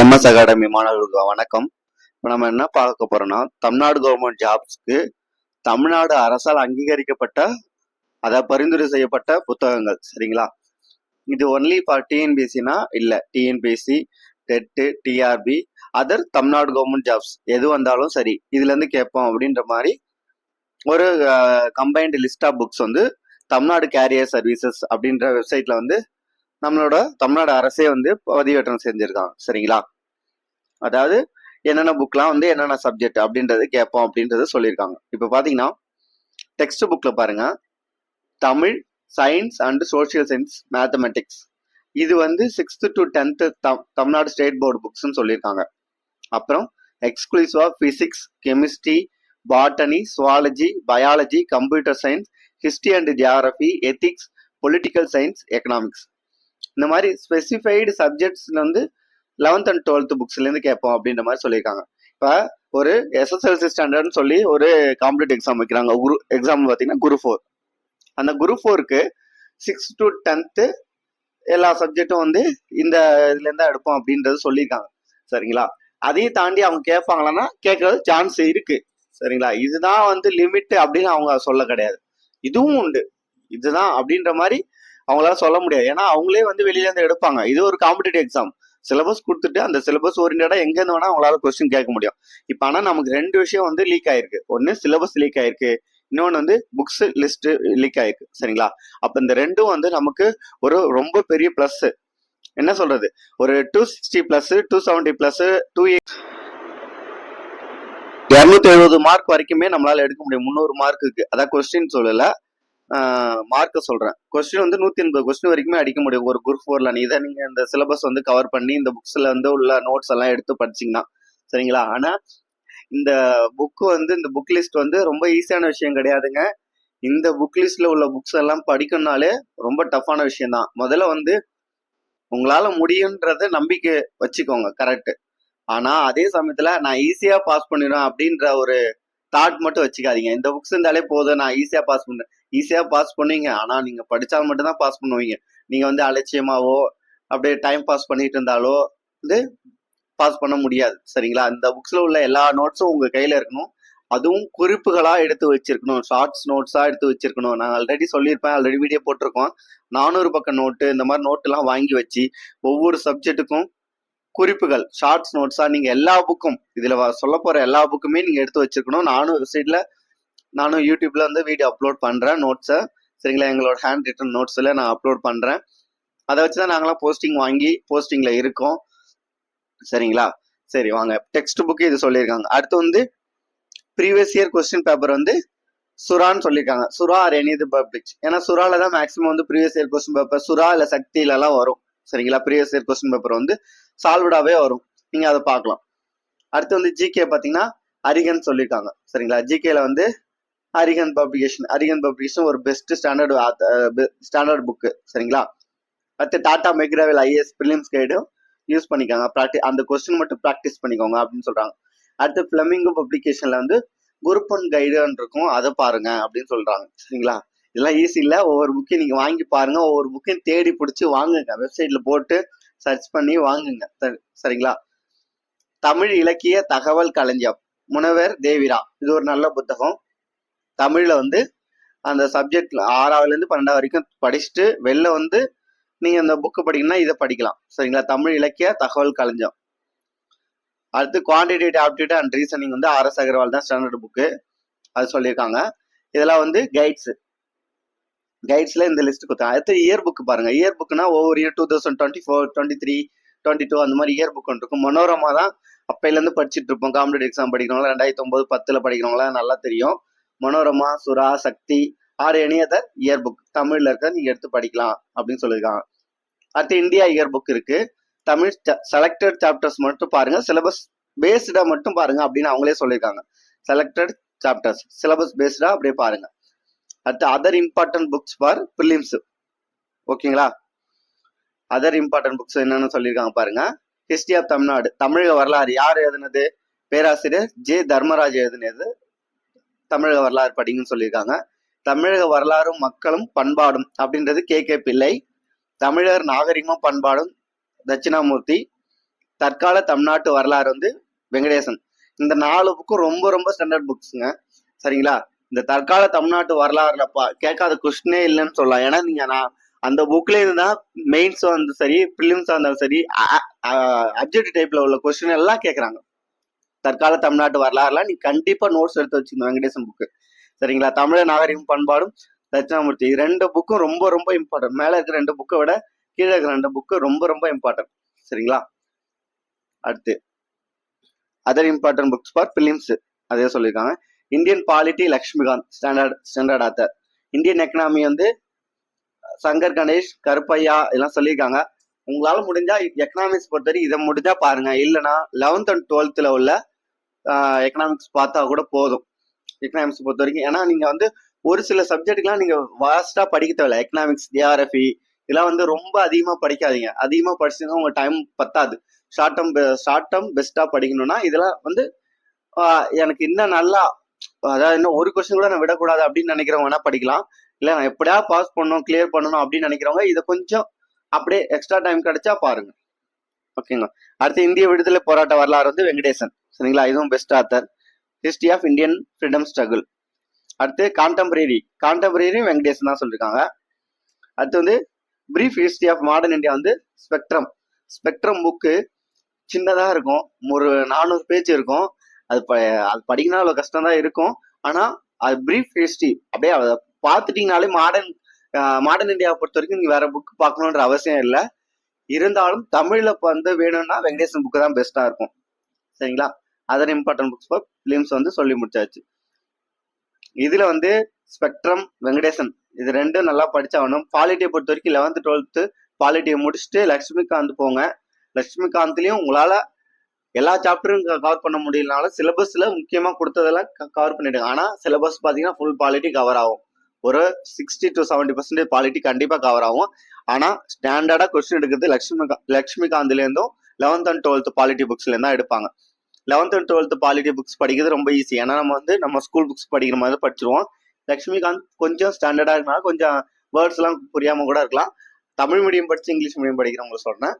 MS academy மாணவர்களுக்கு வணக்கம். இப்போ நம்ம என்ன பார்க்க போறோம்னா தமிழ்நாடு கவர்மெண்ட் ஜாப்ஸ்க்கு தமிழ்நாடு அரசால் அங்கீகரிக்கப்பட்ட அதாவது பரிந்துரை செய்யப்பட்ட புத்தகங்கள். சரிங்களா? இது ஒன்லி ஃபார் டிஎன்பிஎஸ்சினா இல்லை. TNPSC TET TRB other Tamil Nadu government jobs எது வந்தாலும் சரி. இதுலேருந்து கேட்போம் அப்படின்ற மாதிரி ஒரு கம்பைன்டு லிஸ்ட் ஆஃப் புக்ஸ் வந்து தமிழ்நாடு கேரியர் சர்வீசஸ் அப்படின்ற வெப்சைட்ல வந்து நம்மளோட தமிழ்நாடு அரசே வந்து பதிவேற்றம் செஞ்சிருக்காங்க சரிங்களா? அதாவது என்னென்ன புக்லாம் வந்து என்னென்ன சப்ஜெக்ட் அப்படின்றது கேட்போம் அப்படின்றது சொல்லியிருக்காங்க. இப்போ பார்த்தீங்கன்னா டெக்ஸ்ட் புக்கில் பாருங்க. Tamil science and social science mathematics இது வந்து சிக்ஸ்த்து டு டென்த்து தம் தமிழ்நாடு ஸ்டேட் போர்டு புக்ஸ்ன்னு சொல்லியிருக்காங்க. அப்புறம் எக்ஸ்க்ளூசிவாக physics chemistry botany zoology biology computer science history and geography ethics political science economics இந்த மாதிரி ஸ்பெசிஃபைடு சப்ஜெக்ட்ஸ்ல வந்து லெவன்த் அண்ட் டுவெல்த் புக்ஸ்லேருந்து கேட்போம் அப்படின்ற மாதிரி சொல்லியிருக்காங்க. இப்போ ஒரு எஸ்எஸ்எல்சி ஸ்டாண்டர்ட்னு சொல்லி ஒரு காம்படிட்டிவ் எக்ஸாம் வைக்கிறாங்க. குரு எக்ஸாம் பார்த்தீங்கன்னா குரு ஃபோர் அந்த குரு ஃபோருக்கு சிக்ஸ் டு டென்த்து எல்லா சப்ஜெக்டும் வந்து இந்த இதுலேருந்து தான் எடுப்போம் அப்படின்றது சொல்லியிருக்காங்க. சரிங்களா? அதையும் தாண்டி அவங்க கேட்பாங்களான்னா கேட்கறது சான்ஸ் இருக்கு. சரிங்களா? இதுதான் வந்து லிமிட் அப்படின்னு அவங்க சொல்ல கிடையாது. இதுவும் உண்டு. இதுதான் அப்படின்ற மாதிரி அவங்களால சொல்ல முடியாது. ஏன்னா அவங்களே வந்து வெளியில இருந்து எடுப்பாங்க. இது ஒரு காம்படிட்டிவ் எக்ஸாம் சிலபஸ் கொடுத்துட்டு அந்த சிலபஸ் ஓரியன்டா எங்க இருந்து வேணா அவங்களால கொஸ்டின் கேட்க முடியும். இப்ப ஆனா நமக்கு ரெண்டு விஷயம் வந்து லீக் ஆயிருக்கு. ஒன்னு சிலபஸ் லீக் ஆயிருக்கு. இன்னொன்னு வந்து புக்ஸ் லிஸ்ட் லீக் ஆயிருக்கு. சரிங்களா? அப்ப இந்த ரெண்டும் வந்து நமக்கு ஒரு ரொம்ப பெரிய பிளஸ் என்ன சொல்றது? ஒரு two sixty plus two seventy plus two இரநூத்தி எழுபது மார்க் வரைக்குமே நம்மளால எடுக்க முடியும். முந்நூறு மார்க்குக்கு அதான் கொஸ்டின் சொல்லல. மார்க்க சொல்றேன். கொஸ்டின் வந்து நூத்தி எண்பது கொஸ்டின் வரைக்குமே அடிக்க முடியும். ஒரு குரூப் ஃபோர்ல நீ இதை நீங்க இந்த சிலபஸ் வந்து கவர் பண்ணி இந்த புக்ஸ்ல வந்து உள்ள நோட்ஸ் எல்லாம் எடுத்து படிச்சீங்கன்னா சரிங்களா? ஆனா இந்த புக் வந்து இந்த புக் லிஸ்ட் வந்து ரொம்ப ஈஸியான விஷயம் கிடையாதுங்க. இந்த புக் லிஸ்ட்ல உள்ள புக்ஸ் எல்லாம் படிக்கணும்னாலே ரொம்ப டஃப்பான விஷயம் தான் முதல்ல வந்து உங்களால முடியுன்றத நம்பிக்கை வச்சுக்கோங்க கரெக்ட் ஆனா அதே சமயத்துல நான் ஈஸியா பாஸ் பண்ணிடுவேன் அப்படின்ற ஒரு தாட் மட்டும் வச்சுக்காதீங்க. இந்த புக்ஸ் இருந்தாலே போதும் நான் ஈஸியா பாஸ் பண்ணுறேன் ஈஸியாக பாஸ் பண்ணுவீங்க. ஆனால் நீங்கள் படித்தால் மட்டும்தான் பாஸ் பண்ணுவீங்க. நீங்கள் வந்து அலட்சியமாவோ அப்படியே டைம் பாஸ் பண்ணிட்டு இருந்தாலோ வந்து பாஸ் பண்ண முடியாது. சரிங்களா? இந்த புக்ஸில் உள்ள எல்லா நோட்ஸும் உங்கள் கையில் இருக்கணும். அதுவும் குறிப்புகளாக எடுத்து வச்சிருக்கணும். ஷார்ட்ஸ் நோட்ஸாக எடுத்து வச்சிருக்கணும். நான் ஆல்ரெடி சொல்லியிருப்பேன். ஆல்ரெடி வீடியோ போட்டிருக்கோம். நானூறு பக்கம் நோட்டு இந்த மாதிரி நோட்டெல்லாம் வாங்கி வச்சு ஒவ்வொரு சப்ஜெக்ட்டுக்கும் குறிப்புகள் ஷார்ட்ஸ் நோட்ஸாக நீங்கள் எல்லா புக்கும் இதில் சொல்ல போகிற எல்லா புக்குமே நீங்கள் எடுத்து வச்சிருக்கணும். நானும் வெப்சைட்டில் நானும் யூடியூப்ல வந்து வீடியோ அப்லோட் பண்றேன் நோட்ஸை சரிங்களா? எங்களோட ஹேண்ட் ரிட்டன் நோட்ஸ்ல நான் அப்லோட் பண்றேன். அதை வச்சு தான் நாங்களாம் போஸ்டிங் வாங்கி போஸ்டிங்ல இருக்கோம். சரிங்களா? சரி வாங்க. டெக்ஸ்ட் புக்கு இது சொல்லியிருக்காங்க. அடுத்து வந்து ப்ரீவியஸ் இயர் கொஸ்டின் பேப்பர் வந்து சுறான்னு சொல்லியிருக்காங்க. சுறா ஆர் எனி இது பப்ளிக் ஏன்னா சுறால தான் மேக்ஸிமம் வந்து ப்ரீவியஸ் இயர் கொஸ்டின் பேப்பர் சுறா இல்ல சக்தியிலலாம் வரும். சரிங்களா? ப்ரீவியஸ் இயர் கொஸ்டின் பேப்பர் வந்து சால்வ்டாவே வரும். நீங்க அதை பார்க்கலாம். அடுத்து வந்து ஜிகே பாத்தீங்கன்னா அரிகன் சொல்லியிருக்காங்க. சரிங்களா? ஜிகேல வந்து அரிகன் பப்ளிகேஷன் அரிகன் பப்ளிகேஷன் ஒரு பெஸ்ட் ஸ்டாண்டர்ட் ஸ்டாண்டர்ட் புக்கு சரிங்களா? அடுத்து டாடா மெக்ராவில் ஐஏஎஸ் பிலிம்ஸ் கைடும் யூஸ் பண்ணிக்கோங்க. ப்ராக்டி அந்த கொஸ்டின் மட்டும் ப்ராக்டிஸ் பண்ணிக்கோங்க அப்படின்னு சொல்கிறாங்க அடுத்து ஃபிளமிங்கோ பப்ளிகேஷனில் வந்து குரூப் ஒன் கைடுன்னு இருக்கும். அதை பாருங்க அப்படின்னு சொல்கிறாங்க சரிங்களா? இதெல்லாம் ஈஸி இல்லை. ஒவ்வொரு புக்கையும் நீங்கள் வாங்கி பாருங்க. ஒவ்வொரு புக்கையும் தேடி பிடிச்சி வாங்குங்க. வெப்சைட்ல போட்டு சர்ச் பண்ணி வாங்குங்க. சரிங்களா? தமிழ் இலக்கிய தகவல் களஞ்சியம். முனைவர் தேவிரா. இது ஒரு நல்ல புத்தகம். தமிழில் வந்து அந்த சப்ஜெக்ட்ல ஆறாவதுலேருந்து பன்னெண்டாவது வரைக்கும் படிச்சுட்டு வெளில வந்து நீங்க அந்த புக்கு படிக்கணும்னா இதை படிக்கலாம். சரிங்களா? தமிழ் இலக்கிய தகவல் களஞ்சியம். அடுத்து குவான்டிடேட்டிவ் ஆப்டிடியூட் அண்ட் ரீசனிங் வந்து ஆர் எஸ் அகர்வால் தான் ஸ்டாண்டர்ட் புக்கு அது சொல்லியிருக்காங்க. இதெல்லாம் வந்து கைட்ஸ் கைட்ஸ்ல இந்த லிஸ்ட் கொடுத்தாங்க. அடுத்து இயர் புக் பாருங்க. இயர் புக்னா ஒவ்வொரு year two thousand twenty four twenty three twenty two அந்த மாதிரி இயர் புக் இருக்கும். மனோரமா தான் அப்பையிலேருந்து படிச்சுட்டு இருப்போம். காம்படிட்டிவ் எக்ஸாம் படிக்கிறவங்களா ரெண்டாயிரத்தி ஒன்பது பத்துல படிக்கிறவங்களா நல்லா தெரியும். Manorama Sura Sakthi or any year book தமிழ்ல இருக்க நீங்க எடுத்து படிக்கலாம் அப்படின்னு சொல்லியிருக்காங்க. அடுத்து இந்தியா இயர் புக் இருக்கு. தமிழ் செலக்டட் சாப்டர்ஸ் மட்டும் பாருங்க. சிலபஸ் பேஸ்டா மட்டும் பாருங்க அப்படின்னு அவங்களே சொல்லியிருக்காங்க. செலக்டட் சாப்டர்ஸ் சிலபஸ் பேஸ்டா அப்படியே பாருங்க. அடுத்து other important books for prelims ஓகேங்களா? அதர் இம்பார்ட்டன்ட் புக்ஸ் என்னன்னு சொல்லியிருக்காங்க பாருங்க. ஹிஸ்டரி ஆஃப் தமிழ்நாடு தமிழக வரலாறு யார் எழுதுனது? பேராசிரியர் ஜே தர்மராஜ் எழுதினது. தமிழக வரலாறு படிங்கன்னு சொல்லியிருக்காங்க. தமிழக வரலாறும் மக்களும் பண்பாடும் அப்படின்றது கே. கே. பிள்ளை. தமிழர் நாகரிகமும் பண்பாடும் தட்சிணாமூர்த்தி. தற்கால தமிழ்நாட்டு வரலாறு வந்து வெங்கடேசன். இந்த நாலு புக்கும் ரொம்ப ரொம்ப ஸ்டாண்டர்ட் புக்ஸுங்க சரிங்களா? இந்த தற்கால தமிழ்நாட்டு வரலாறுல பா கேட்காத கொஸ்டினே இல்லைன்னு சொல்லலாம். ஏன்னா நீங்க நான் அந்த புக்லேருந்து தான் மெயின்ஸ் வந்து சரி ப்ரிலிம்ஸ் இருந்தாலும் சரி அப்ஜெக்ட் டைப்ல உள்ள கொஸ்டின் எல்லாம் கேட்கறாங்க. தற்கால தமிழ்நாட்டு வரலாறுலாம் நீ கண்டிப்பா நோட்ஸ் எடுத்து வச்சுக்கணும் வெங்கடேசன் புக்கு சரிங்களா? தமிழ நாகரிகம் பண்பாடும் தட்சிணாமூர்த்தி. ரெண்டு புக்கும் ரொம்ப ரொம்ப இம்பார்ட்டன்ட் மேல இருக்கிற ரெண்டு புக்கை விட கீழே இருக்கிற ரெண்டு புக்கு ரொம்ப ரொம்ப இம்பார்ட்டன்ட் சரிங்களா? அடுத்து. Other important books for prelims அதே சொல்லியிருக்காங்க. Indian polity Laxmikanth standard standard author Indian economy வந்து சங்கர் கணேஷ் கருப்பையா இதெல்லாம் சொல்லியிருக்காங்க. உங்களால முடிஞ்சா எக்கனாமிக்ஸ் பொறுத்தவரை இதை முடிஞ்சா பாருங்க. இல்லைன்னா லெவன்த் அண்ட் டுவெல்த்ல உள்ள எக்கனாமிக்ஸ் பார்த்தா கூட போதும். எக்கனாமிக்ஸ் பொறுத்த வரைக்கும். ஏன்னா நீங்கள் வந்து ஒரு சில சப்ஜெக்ட்லாம் நீங்கள் வாஸ்டா படிக்க தேவையில்ல. எக்கனாமிக்ஸ் டிஆர்எஃப்இ இதெல்லாம் வந்து ரொம்ப அதிகமாக படிக்காதீங்க. அதிகமாக படிச்சீங்கன்னா உங்கள் டைம் பத்தாது. ஷார்ட் டேர்ம் ஷார்ட் டேர்ம் பெஸ்ட்டாக படிக்கணும்னா இதெல்லாம் வந்து எனக்கு இன்னும் நல்லா அதாவது இன்னும் ஒரு கொஸ்டின் கூட நான் விடக்கூடாது அப்படின்னு நினைக்கிறவங்க வேணா படிக்கலாம். இல்லை நான் எப்படியா பாஸ் பண்ணணும் கிளியர் பண்ணணும் அப்படின்னு நினைக்கிறவங்க இதை கொஞ்சம் அப்படியே எக்ஸ்ட்ரா டைம் கிடைச்சா பாருங்க. ஓகேங்களா அடுத்து இந்திய விடுதலை போராட்ட வரலாறு வந்து வெங்கடேசன் சரிங்களா? இதுவும் best author history of Indian freedom struggle அடுத்து கான்டெம்பரரி கான்டெம்பரரி வெங்கடேசன் தான் சொல்லியிருக்காங்க அடுத்து வந்து brief history of modern India வந்து ஸ்பெக்ட்ரம் ஸ்பெக்ட்ரம் புக்கு சின்னதாக இருக்கும். ஒரு நானூறு பேஜ் இருக்கும். அது ப அது படிக்கணும் அவ்வளோ கஷ்டம் தான் இருக்கும். ஆனால் அது பிரீஃப் ஹிஸ்டரி அப்படியே அதை பார்த்துட்டிங்கனாலே மாடர்ன் மாடர்ன் இந்தியாவை பொறுத்த வரைக்கும் நீங்கள் வேறு புக் பார்க்கணுன்ற அவசியம் இல்லை. இருந்தாலும் தமிழில் வந்து வேணும்னா வெங்கடேசன் புக்கு தான் பெஸ்ட்டாக இருக்கும். சரிங்களா? Other important books for prelims வந்து சொல்லி முடிச்சாச்சு. இதில் வந்து ஸ்பெக்ட்ரம் வெங்கடேசன் இது ரெண்டும் நல்லா படிச்சாகணும் பாலிட்டியை பொறுத்த வரைக்கும் லெவன்த்து டுவெல்த்து பாலிட்டியை முடிச்சுட்டு லக்ஷ்மிகாந்த் போங்க. லக்ஷ்மிகாந்த்லேயும் உங்களால் எல்லா சாப்டரும் கவர் பண்ண முடியலனாலும் சிலபஸில் முக்கியமாக கொடுத்ததெல்லாம் கவர் பண்ணிடுங்க. ஆனால் சிலபஸ் பார்த்தீங்கன்னா ஃபுல் பாலிட்டி கவர் ஆகும். ஒரு sixty to seventy percentage polity கண்டிப்பாக கவர் ஆகும். ஆனா ஸ்டாண்டர்டா கொஸ்டின் எடுக்கிறது லக்ஷ்மி லக்ஷ்மிகாந்த்ல இருந்தும் லெவன்த் அண்ட் டுவெல்த் பாலிட்டி புக்ஸ்ல இருந்தா எடுப்பாங்க. Eleventh and twelfth polity books படிக்கிறது ரொம்ப ஈஸி ஏன்னா நம்ம வந்து நம்ம ஸ்கூல் புக்ஸ் படிக்கிற மாதிரி படிச்சிருவோம். லக்ஷ்மிகாந்த் கொஞ்சம் ஸ்டாண்டர்டா இருக்கனால கொஞ்சம் வேர்ட்ஸ் எல்லாம் புரியாம கூட இருக்கலாம். தமிழ் மீடியம் படிச்சு இங்கிலீஷ் மீடியம் படிக்கிறவங்க சொல்றேன்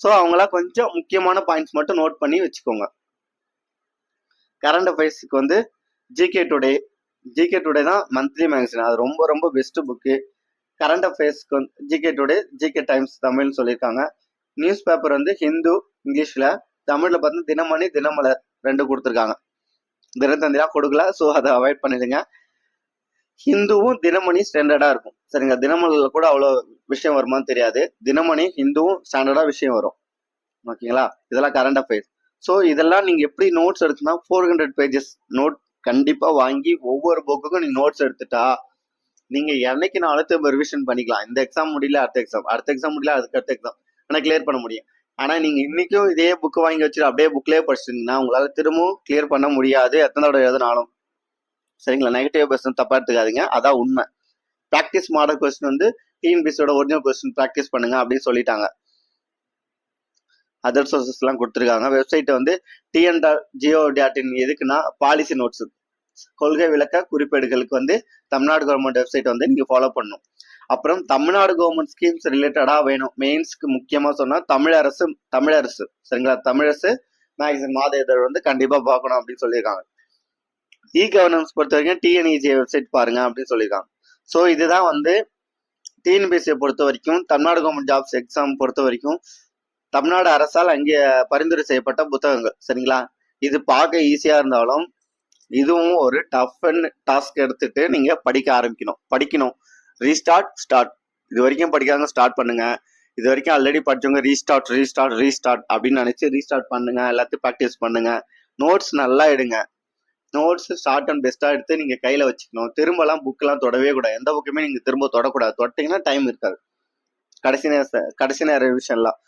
ஸோ அவங்களாம் கொஞ்சம் முக்கியமான பாயிண்ட்ஸ் மட்டும் நோட் பண்ணி வச்சுக்கோங்க. கரண்ட் அஃபேர்ஸுக்கு வந்து ஜிகே டுடே ஜிகே டுடே தான் மந்த்லி மேகசின் அது ரொம்ப ரொம்ப பெஸ்ட் புக்கு கரண்ட் அஃபேர்ஸ்க்கு வந்து ஜிகே டுடே ஜிகே டைம்ஸ் தமிழ்னு சொல்லியிருக்காங்க. நியூஸ் பேப்பர் வந்து ஹிந்து இங்கிலீஷில் தமிழில் பார்த்தீங்கன்னா தினமணி தினமலர் ரெண்டு கொடுத்துருக்காங்க. தினத்தந்திரா கொடுக்கல ஸோ அதை அவாய்ட் பண்ணிடுங்க. ஹிந்துவும் தினமணி ஸ்டாண்டர்டாக இருக்கும். சரிங்க தினமலரில் கூட அவ்வளோ விஷயம் வருமான்னு தெரியாது. தினமணி ஹிந்துவும் ஸ்டாண்டர்டாக விஷயம் வரும். ஓகேங்களா? இதெல்லாம் கரண்ட் அஃபேர்ஸ் ஸோ இதெல்லாம் நீங்கள் எப்படி நோட்ஸ் எடுத்துனா ஃபோர் ஹண்ட்ரட் பேஜஸ் நோட் கண்டிப்பாக வாங்கி ஒவ்வொரு புக்குக்கும் நீங்கள் நோட்ஸ் எடுத்துட்டா நீங்க என்னைக்கு நான் திரும்ப ரிவிஷன் பண்ணிக்கலாம். இந்த எக்ஸாம் முடியல அடுத்த எக்ஸாம் அடுத்த எக்ஸாம் முடியல அதுக்கு அடுத்த எக்ஸாம் ஆனால் கிளியர் பண்ண முடியும். ஆனா நீங்க இன்னைக்கும் இதே புக்கு வாங்கி வச்சுட்டு அப்படியே புக்லேயே படிச்சிருந்தீங்கன்னா உங்களால திரும்பவும் கிளியர் பண்ண முடியாது. எத்தனை தடவை எழுதினாலும். சரிங்களா? நெகட்டிவ் கொஸ்டின் தப்பா எடுத்துக்காதீங்க. அதான் உண்மை. ப்ராக்டிஸ் மாடல் கொஸ்டின் வந்து டிஎன்பிசியோட ஒரிஜினல் கொஸ்டின் ப்ராக்டிஸ் பண்ணுங்க அப்படின்னு சொல்லிட்டாங்க. அதர் சோர்சஸ் எல்லாம் கொடுத்துருக்காங்க. வெப்சைட் வந்து TN dot gov dot in எதுக்குன்னா பாலிசி நோட்ஸ் கொள்கை விளக்க குறிப்பேடுகளுக்கு வந்து தமிழ்நாடு கவர்மெண்ட் வெப்சைட் வந்து நீங்க ஃபாலோ பண்ணணும். அப்புறம் தமிழ்நாடு கவர்மெண்ட் ஸ்கீம்ஸ் ரிலேட்டடா வேணும். மெயின்ஸ்க்கு முக்கியமா சொன்னா தமிழரசு தமிழரசு. சரிங்களா? தமிழரசு மேக்சிமம் மாத இதழ் வந்து கண்டிப்பா பார்க்கணும் அப்படின்னு சொல்லியிருக்காங்க. இ கவர்னன்ஸ் பொறுத்த வரைக்கும் டிஎன்இஜி வெப்சைட் பாருங்க அப்படின்னு சொல்லியிருக்காங்க. ஸோ இதுதான் வந்து டிஎன்பிஎஸ்சியை பொறுத்த வரைக்கும் தமிழ்நாடு கவர்மெண்ட் ஜாப்ஸ் எக்ஸாம் பொறுத்த வரைக்கும் தமிழ்நாடு அரசால் அங்கே பரிந்துரை செய்யப்பட்ட புத்தகங்கள். சரிங்களா? இது பார்க்க ஈஸியாக இருந்தாலும் இதுவும் ஒரு டஃப் அண்ட் டாஸ்க் எடுத்துட்டு நீங்க படிக்க ஆரம்பிக்கணும். படிக்கணும். ரீஸ்டார்ட் ஸ்டார்ட் இது வரைக்கும் படிக்காங்க ஸ்டார்ட் பண்ணுங்க. இது வரைக்கும் ஆல்ரெடி படிச்சவங்க ரீஸ்டார்ட் ரீஸ்டார்ட் ரீஸ்டார்ட் அப்படின்னு நினைச்சு ரீஸ்டார்ட் பண்ணுங்க. எல்லாத்தையும் ப்ராக்டிஸ் பண்ணுங்க. நோட்ஸ் நல்லா எடுங்க. நோட்ஸ் ஷார்ட் அண்ட் பெஸ்ட்டாக எடுத்து நீங்கள் கையில் வச்சுக்கணும். திரும்பலாம் புக்கெல்லாம் தொடவே கூடாது. எந்த புக்குமே நீங்கள் திரும்ப தொடக்கூடாது. தொட்டிங்கன்னா டைம் இருக்காது. கடைசி நேர கடைசி நேர ரிவிஷன்லாம்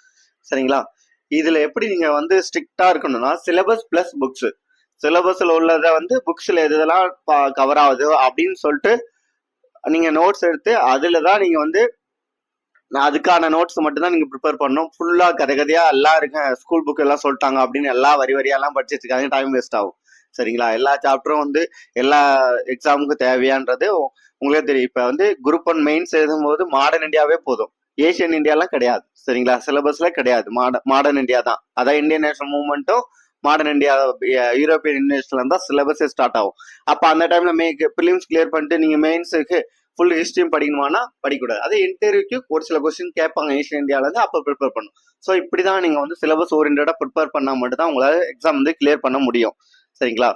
சரிங்களா? இதில் எப்படி நீங்கள் வந்து ஸ்ட்ரிக்டாக இருக்கணும்னா சிலபஸ் ப்ளஸ் புக்ஸு சிலபஸ்ல உள்ளதை வந்து புக்ஸ்ல எதெல்லாம் கவர் ஆகுது அப்படின்னு சொல்லிட்டு நீங்க நோட்ஸ் எடுத்து அதுல தான் நீங்க வந்து அதுக்கான நோட்ஸ் மட்டும்தான் நீங்கள் நீங்க ப்ரிப்பேர் பண்ணணும். ஃபுல்லா கதை கதையா எல்லாம் இருக்க ஸ்கூல் புக் எல்லாம் சொல்லிட்டாங்க அப்படின்னு எல்லா வரி வரியாலாம் படிச்சு வச்சுக்காங்க டைம் வேஸ்ட் ஆகும். சரிங்களா? எல்லா சாப்டரும் வந்து எல்லா எக்ஸாமுக்கும் தேவையான்றது உங்களே தெரியும். இப்ப வந்து குரூப் ஒன் மெயின்ஸ் எழுதும் போது மாடர்ன் இந்தியாவே போதும். ஏஷியன் இந்தியாலாம் கிடையாது. சரிங்களா? சிலபஸ்ல கிடையாது. மாட மாடர்ன் இந்தியா தான். அதான் இந்தியன் நேஷனல் மூவ்மெண்ட்டும் மாடர்ன் இந்தியா யூரோப்பியன் யூனிவர்சிட்டில தான் சிலபஸே ஸ்டார்ட் ஆகும். அப்போ அந்த டைம்ல மே பிலிம்ஸ் கிளியர் பண்ணிட்டு நீங்க மெயின்ஸுக்கு ஃபுல் ஹிஸ்ட்ரியும் படிக்கணுமானா படிக்கக்கூடாது. அதே இன்டர்வியூக்கு ஒரு சில கொஸ்டின் கேட்பாங்க ஏஷியன் இந்தியாவிலேருந்து அப்போ ப்ரிப்பேர் பண்ணும். ஸோ இப்படி தான் நீங்கள் வந்து சிலபஸ் ஓரியன்டாக ப்ரிப்பேர் பண்ணால் மட்டும்தான் உங்களால் எக்ஸாம் வந்து கிளியர் பண்ண முடியும். சரிங்களா?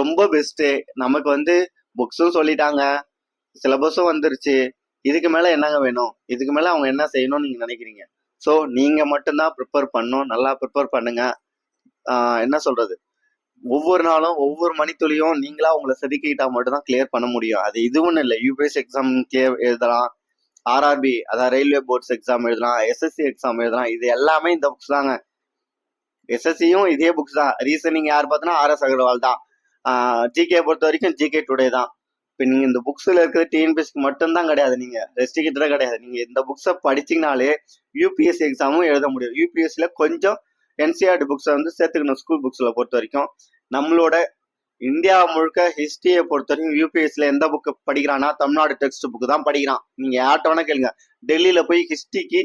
ரொம்ப பெஸ்ட்டு நமக்கு வந்து புக்ஸும் சொல்லிட்டாங்க. சிலபஸும் வந்துருச்சு. இதுக்கு மேலே என்னங்க வேணும்? இதுக்கு மேலே அவங்க என்ன செய்யணும்னு நீங்கள் நினைக்கிறீங்க? ஸோ நீங்கள் மட்டும்தான் ப்ரிப்பேர் பண்ணும் நல்லா ப்ரிப்பேர் பண்ணுங்கள் என்ன சொல்றது? ஒவ்வொரு நாளும் ஒவ்வொரு மணித்துளியும் நீங்களா உங்களை செதுக்கிட்டா மட்டும்தான் கிளியர் பண்ண முடியும். அது இதுவும் இல்லை. யூபிஎஸ் எக்ஸாம் கிளியர் எழுதலாம். ஆர்ஆர்பி அதான் ரயில்வே போர்ட்ஸ் எக்ஸாம் எழுதலாம். எஸ்எஸ்சி எக்ஸாம் எழுதலாம். இது எல்லாமே இந்த புக்ஸ் தாங்க. எஸ்எஸ்சியும் இதே புக்ஸ் தான். ரீசனிங் யார் பார்த்தோன்னா ஆர்எஸ் அகர்வால் தான். ஜிகே பொறுத்த வரைக்கும் ஜிகே டுடே தான். இப்போ நீங்கள் இந்த புக்ஸில் இருக்கிற டிஎன்பிஎஸ்க்கு மட்டும்தான் கிடையாது நீங்கள் ரெஸ்ட்ரிக்டடா கிடையாது. நீங்கள் இந்த புக்ஸை படிச்சிங்கனாலே யூபிஎஸ்சி எக்ஸாமும் எழுத முடியும். யூபிஎஸ்சியில் கொஞ்சம் என்சிஆர்டி புக்ஸை வந்து சேர்த்துக்கணும் ஸ்கூல் புக்ஸில் பொறுத்த வரைக்கும். நம்மளோட இந்தியா முழுக்க ஹிஸ்ட்ரியை பொறுத்த வரைக்கும் யூபிஎஸ்சியில் எந்த புக்கு படிக்கிறான்னா தமிழ்நாடு டெக்ஸ்ட் புக் தான் படிக்கிறான். நீங்கள் யார்கிட்ட வேணால் கேளுங்க. டெல்லியில் போய் ஹிஸ்ட்ரிக்கு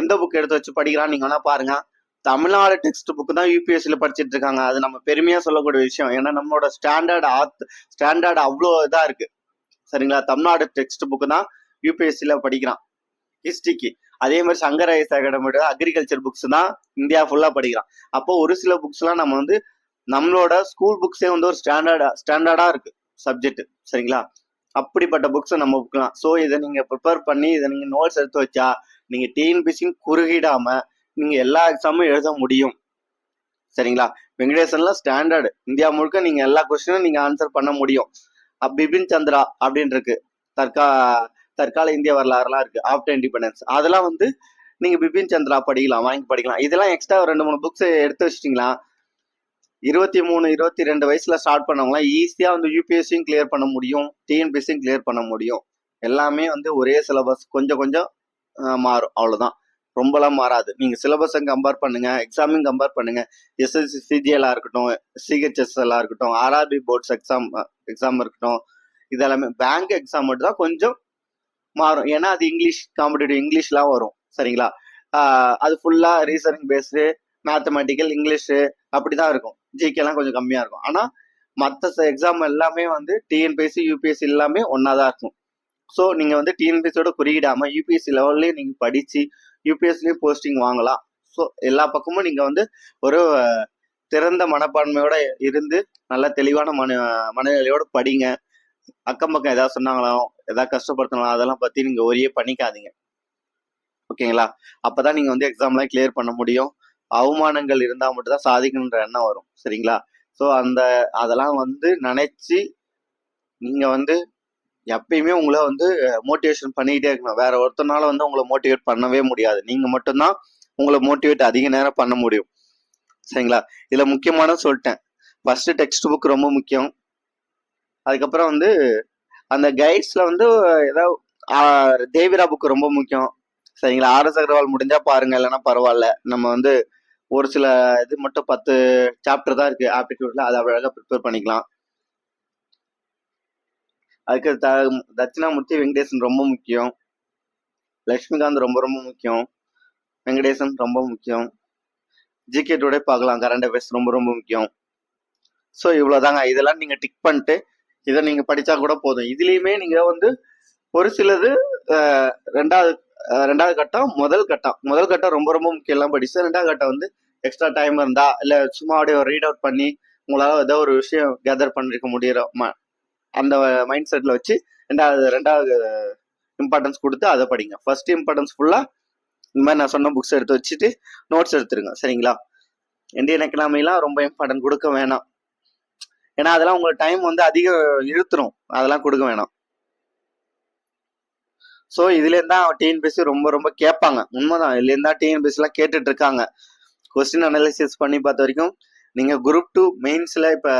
எந்த புக் எடுத்து வச்சு படிக்கிறான்னு நீங்கள் வேணால் பாருங்கள் தமிழ்நாடு டெக்ஸ்ட் புக்கு தான் யூபிஎஸ்சியில் படிச்சுட்டு இருக்காங்க. அது நம்ம பெருமையாக சொல்லக்கூடிய விஷயம். ஏன்னா நம்மளோட ஸ்டாண்டர்ட் ஆத் ஸ்டாண்டர்ட் அவ்வளோ இதாக இருக்குது சரிங்களா? தமிழ்நாடு டெக்ஸ்ட் புக்கு தான் யூபிஎஸ்சியில் படிக்கிறான். ஹிஸ்ட்ரிக்கு அதே மாதிரி சங்கர ஐஸ் அகாடமியோட அக்ரிகல்ச்சர் புக்ஸ் தான் இந்தியா ஃபுல்லா படிக்கிறான். அப்போ ஒரு சில புக்ஸ் எல்லாம் நம்ம வந்து நம்மளோட ஸ்கூல் புக்ஸே வந்து ஒரு ஸ்டாண்டர்டா ஸ்டாண்டர்டா இருக்கு சப்ஜெக்ட் சரிங்களா? அப்படிப்பட்ட புக்ஸை நம்ம புக்கலாம் ஸோ இதை நீங்க ப்ரிப்பேர் பண்ணி இதை நீங்க நோட்ஸ் எடுத்து வச்சா நீங்க டிஎன்பிசியும் குறுகிடாம நீங்க எல்லா எக்ஸாமும் எழுத முடியும். சரிங்களா? வெங்கடேசன்லாம் ஸ்டாண்டர்டு இந்தியா முழுக்க நீங்க எல்லா கொஸ்டினும் நீங்க ஆன்சர் பண்ண முடியும். பிபின் சந்திரா அப்படின்னு இருக்கு தற்கா தற்கால இந்திய வரலாறுலாம் இருக்கு. ஆஃப்டர் இண்டிபெண்டன்ஸ் அதெல்லாம் வந்து நீங்க பிபின் சந்திரா படிக்கலாம் வாங்கி படிக்கலாம். இதெல்லாம் எக்ஸ்ட்ரா ரெண்டு மூணு புக்ஸ் எடுத்து வச்சிட்டீங்களா? இருபத்தி மூணு இருபத்தி ரெண்டு வயசுல ஸ்டார்ட் பண்ணவங்களாம் ஈஸியா வந்து யூபிஎஸ்சியும் கிளியர் பண்ண முடியும். டிஎன்பிஎஸ்சியும் கிளியர் பண்ண முடியும். எல்லாமே வந்து ஒரே சிலபஸ் கொஞ்சம் கொஞ்சம் மாறும். அவ்வளவுதான். ரொம்பலாம் மாறாது. நீங்க சிலபஸை கம்பேர் பண்ணுங்க எக்ஸாமையும் கம்பேர் பண்ணுங்க. எஸ்எஸ்சி சிஜிஎல்லா இருக்கட்டும் சிஹெச்எஸ்எல்லாக இருக்கட்டும் ஆர்ஆர்பி போர்ட்ஸ் எக்ஸாம் எக்ஸாம் இருக்கட்டும் இதெல்லாமே பேங்க் எக்ஸாம் மட்டும் தான் கொஞ்சம் மாறும். ஏன்னா அது இங்கிலீஷ் காம்படிட்டிவ் இங்கிலீஷ்லாம் வரும். சரிங்களா? அது ஃபுல்லாக ரீசனிங் பேஸ்டு மேத்தமெட்டிக்கல் இங்கிலீஷு அப்படி தான் இருக்கும். ஜிகேலாம் கொஞ்சம் கம்மியாக இருக்கும். ஆனால் மற்ற எக்ஸாம் எல்லாமே வந்து டிஎன்பிஎஸ்சி யூபிஎஸ்சி எல்லாமே ஒன்றா தான் இருக்கும். ஸோ நீங்கள் வந்து டிஎன்பிஎஸ்சியோட குறியிடாமல் யூபிஎஸ்சி லெவல்லையும் நீங்கள் படித்து யூபிஎஸ்சிலையும் போஸ்டிங் வாங்கலாம். ஸோ எல்லா பக்கமும் நீங்கள் வந்து ஒரு திறந்த மனப்பான்மையோட இருந்து நல்ல தெளிவான மன மனநிலையோட படிங்க. அக்கம் பக்கம் ஏதாவது சொன்னாங்களோ? ஏதாவது கஷ்டப்படுத்தினாலும் அதெல்லாம் பத்தி நீங்க ஒரே பண்ணிக்காதீங்க. ஓகேங்களா? அப்பதான் நீங்க வந்து எக்ஸாம்லாம் கிளியர் பண்ண முடியும். அவமானங்கள் இருந்தா மட்டும்தான் சாதிக்கணுன்ற எண்ணம் வரும். சரிங்களா? ஸோ அந்த அதெல்லாம் வந்து நினைச்சு நீங்க வந்து எப்பயுமே உங்களை வந்து மோட்டிவேஷன் பண்ணிக்கிட்டே இருக்கணும். வேற ஒருத்தனால வந்து உங்களை மோட்டிவேட் பண்ணவே முடியாது. நீங்க மட்டும்தான் உங்களை மோட்டிவேட் அதிக நேரம் பண்ண முடியும். சரிங்களா? இதுல முக்கியமான சொல்லிட்டேன். ஃபர்ஸ்ட் டெக்ஸ்ட் புக் ரொம்ப முக்கியம். அதுக்கப்புறம் வந்து அந்த கைட்ஸ்ல வந்து ஏதாவது தேவிரா புக்கு ரொம்ப முக்கியம். சரிங்களா? ஆர்எஸ் அகர்வால் முடிஞ்சா பாருங்க இல்லைன்னா பரவாயில்ல. நம்ம வந்து ஒரு சில இது மட்டும் பத்து சாப்டர் தான் இருக்கு. ஆப்டிடியூட்ல அதை அழகாக ப்ரிப்பேர் பண்ணிக்கலாம். அதுக்கு த தட்சிணாமூர்த்தி வெங்கடேசன் ரொம்ப முக்கியம். லக்ஷ்மிகாந்த் ரொம்ப ரொம்ப முக்கியம். வெங்கடேசன் ரொம்ப முக்கியம். ஜிகே டுடே பார்க்கலாம். கரண்ட் அஃபேர்ஸ் ரொம்ப ரொம்ப முக்கியம். ஸோ இவ்வளோதாங்க இதெல்லாம் நீங்கள் டிக் பண்ணிட்டு இதை நீங்கள் படித்தா கூட போதும். இதுலேயுமே நீங்கள் வந்து ஒரு சிலது ரெண்டாவது ரெண்டாவது கட்டம் முதல் கட்டம். முதல் கட்டம் ரொம்ப ரொம்ப முக்கியம்லாம் படிச்சு ரெண்டாவது கட்டம் வந்து எக்ஸ்ட்ரா டைம் இருந்தா இல்லை சும்மா அப்படியே ரீட் அவுட் பண்ணி உங்களால் ஏதோ ஒரு விஷயம் கேதர் பண்ணிருக்க முடியிற அந்த மைண்ட் செட்டில் வச்சு ரெண்டாவது ரெண்டாவது இம்பார்ட்டன்ஸ் கொடுத்து அதை படிங்க. ஃபர்ஸ்ட் இம்பார்ட்டன்ஸ் ஃபுல்லாக இந்த மாதிரி நான் சொன்ன புக்ஸ் எடுத்து வச்சுட்டு நோட்ஸ் எடுத்துருங்க. சரிங்களா? இந்தியன் எக்கனாமிலாம் ரொம்ப இம்பார்ட்டன்ட் கொடுக்க வேணாம். ஏன்னா அதெல்லாம் உங்களுக்கு டைம் வந்து அதிகம் இழுத்துரும். அதெல்லாம் கொடுக்க வேணாம். ஸோ இதுலேருந்து தான் டிஎன்பிஎஸ்சி ரொம்ப ரொம்ப கேட்பாங்க. உண்மைதான். இதுலேருந்து தான் டிஎன்பிஎஸ்சிலாம் கேட்டுட்டு இருக்காங்க கொஸ்டின் அனாலிசிஸ் பண்ணி பார்த்த வரைக்கும் நீங்கள் குரூப் டூ மெயின்ஸில் இப்போ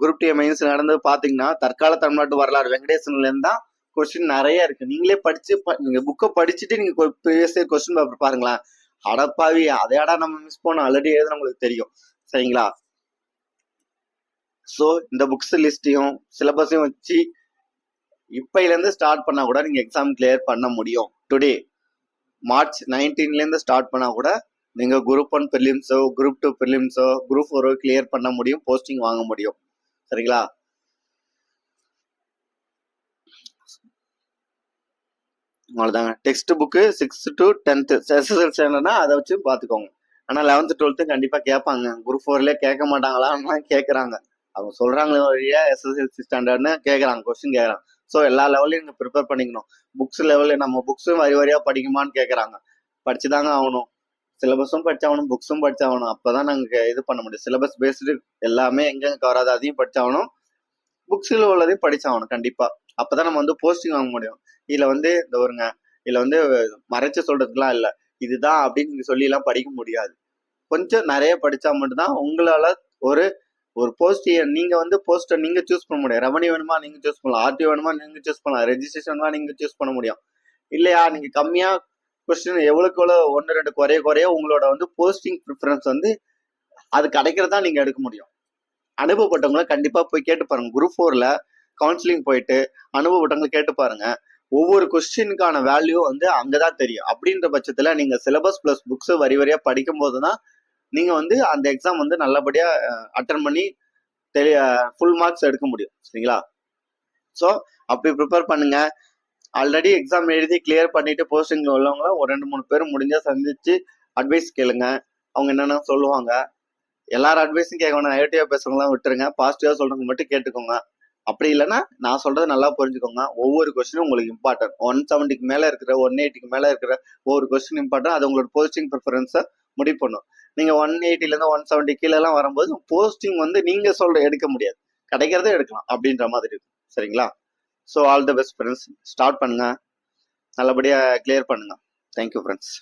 குரூப் டூ மெயின்ஸ் நடந்து பார்த்தீங்கன்னா தற்கால தமிழ்நாட்டு வரலாறு வெங்கடேசன்லேருந்து தான் கொஸ்டின் நிறைய இருக்குது நீங்களே படித்து ப- நீங்கள் புக்கை படிச்சுட்டு நீங்கள் ப்ரீவியஸ் இயர் கொஸ்டின் பேப்பர் பாருங்களேன். அடப்பாவி அதையாடா நம்ம மிஸ் பண்ணோம். ஆல்ரெடி எழுத நம்மளுக்கு தெரியும். சரிங்களா? ஸோ இந்த புக்ஸ் லிஸ்ட்டையும் சிலபஸையும் வச்சு இப்பையிலேருந்து ஸ்டார்ட் பண்ணால் கூட நீங்கள் எக்ஸாம் கிளியர் பண்ண முடியும். டுடே மார்ச் நைன்டீன்லேருந்து ஸ்டார்ட் பண்ணால் கூட நீங்கள் குரூப் ஒன் ப்ரிலிம்ஸோ குரூப் டூ ப்ரிலிம்ஸோ குரூப் ஃபோரோ கிளியர் பண்ண முடியும் போஸ்டிங் வாங்க முடியும். சரிங்களா? அவ்வளோதாங்க text book sixth to tenth SSL சேனல்னா அதை வச்சு பார்த்துக்கோங்க. ஆனால் லெவன்த்து டுவெல்த்து கண்டிப்பாக கேட்பாங்க. குரூப் ஃபோர்லேயே கேட்க மாட்டாங்களான்னு கேட்குறாங்க. அவங்க சொல்கிறாங்களே வழியா எஸ்எஸ்எல்சி ஸ்டாண்டர்ட்னு கேட்குறாங்க கொஸ்டின் கேட்குறாங்க ஸோ எல்லா லெவல்லையும் நீங்கள் ப்ரிப்பேர் பண்ணிக்கணும். புக்ஸ் லெவலில் நம்ம புக்ஸும் வரி வரியாக படிக்குமான்னு கேட்குறாங்க படிச்சு தாங்க ஆகணும் சிலபஸும் படிச்சாகணும் புக்ஸும் படிச்சாகணும். அப்போ தான் நாங்கள் இது பண்ண முடியும். சிலபஸ் பேஸ்டு எல்லாமே எங்கெங்க கவராது அதையும் படிச்சாகணும். புக்ஸில் உள்ளதையும் படிச்சாகணும் கண்டிப்பாக அப்போ தான் நம்ம வந்து போஸ்டிங் வாங்க முடியும். இதில் வந்து இந்த ஒருங்க இதில் வந்து மறைச்சு சொல்கிறதுக்குலாம் இல்லை. இதுதான் அப்படின்னு நீங்கள் சொல்லிலாம் படிக்க முடியாது. கொஞ்சம் நிறைய படித்தா மட்டும்தான் உங்களால் ஒரு ஒரு போஸ்ட் நீங்க வந்து போஸ்ட்டை நீங்க சூஸ் பண்ண முடியும். ரெவன்யூ வேணுமா நீங்க சூஸ் பண்ணலாம். ஆர்டி வேணுமா நீங்க சூஸ் பண்ணலாம். ரெஜிஸ்ட்ரேஷன் வேணுமா நீங்க சூஸ் பண்ண முடியும். இல்லையா? நீங்க கம்மியா கொஸ்டின் எவ்வளோக்கு எவ்வளோ ஒன்று ரெண்டு குறைய குறைய உங்களோட வந்து போஸ்டிங் ப்ரிஃபரன்ஸ் வந்து அது கிடைக்கிறதா நீங்க எடுக்க முடியும். அனுபவப்பட்டவங்கள கண்டிப்பா போய் கேட்டு பாருங்க. குரூப் ஃபோர்ல கவுன்சிலிங் போயிட்டு அனுபவப்பட்டவங்களை கேட்டு பாருங்க. ஒவ்வொரு கொஸ்டினுக்கான வேல்யூ வந்து அங்கதான் தெரியும். அப்படின்ற பட்சத்துல நீங்க சிலபஸ் பிளஸ் புக்ஸ் வரி வரியா படிக்கும் போதுதான் நீங்கள் வந்து அந்த எக்ஸாம் வந்து நல்லபடியாக அட்டன் பண்ணி தெரிய ஃபுல் மார்க்ஸ் எடுக்க முடியும். சரிங்களா? ஸோ அப்படி ப்ரிப்பேர் பண்ணுங்க. ஆல்ரெடி எக்ஸாம் எழுதி கிளியர் பண்ணிட்டு போஸ்டிங்ல உள்ளவங்களாம் ஒரு ரெண்டு மூணு பேர் முடிஞ்சா சந்திச்சு அட்வைஸ் கேளுங்க. அவங்க என்னென்ன சொல்லுவாங்க. எல்லாரும் அட்வைஸும் கேட்கணும். நெகட்டிவாக பேசுறவங்களாம் விட்டுருங்க. பாசிட்டிவாக சொல்றவங்க மட்டும் கேட்டுக்கோங்க. அப்படி இல்லைன்னா நான் சொல்றதை நல்லா புரிஞ்சுக்கோங்க. ஒவ்வொரு கொஸ்டினும் உங்களுக்கு இம்பார்ட்டன்ட் ஒன் செவன்ட்டிக்கு மேலே இருக்கிற ஒன் எயிட்டிக்கு மேலே இருக்கிற ஒவ்வொரு கொஸ்டின் இம்பார்ட்டன்ட் அது உங்களோட போஸ்டிங் ப்ரிஃபரன்ஸை முடிவு பண்ணும் நீங்க ஒன் எயிட்டில இருந்து ஒன் செவன்ட்டி கீழெல்லாம் வரும்போது போஸ்டிங் வந்து நீங்க சொல்ற எடுக்க முடியாது. கிடைக்கிறதே எடுக்கலாம் அப்படின்ற மாதிரி இருக்கும். சரிங்களா? So all the best friends start பண்ணுங்க. நல்லபடியாக கிளியர் பண்ணுங்க. Thank you friends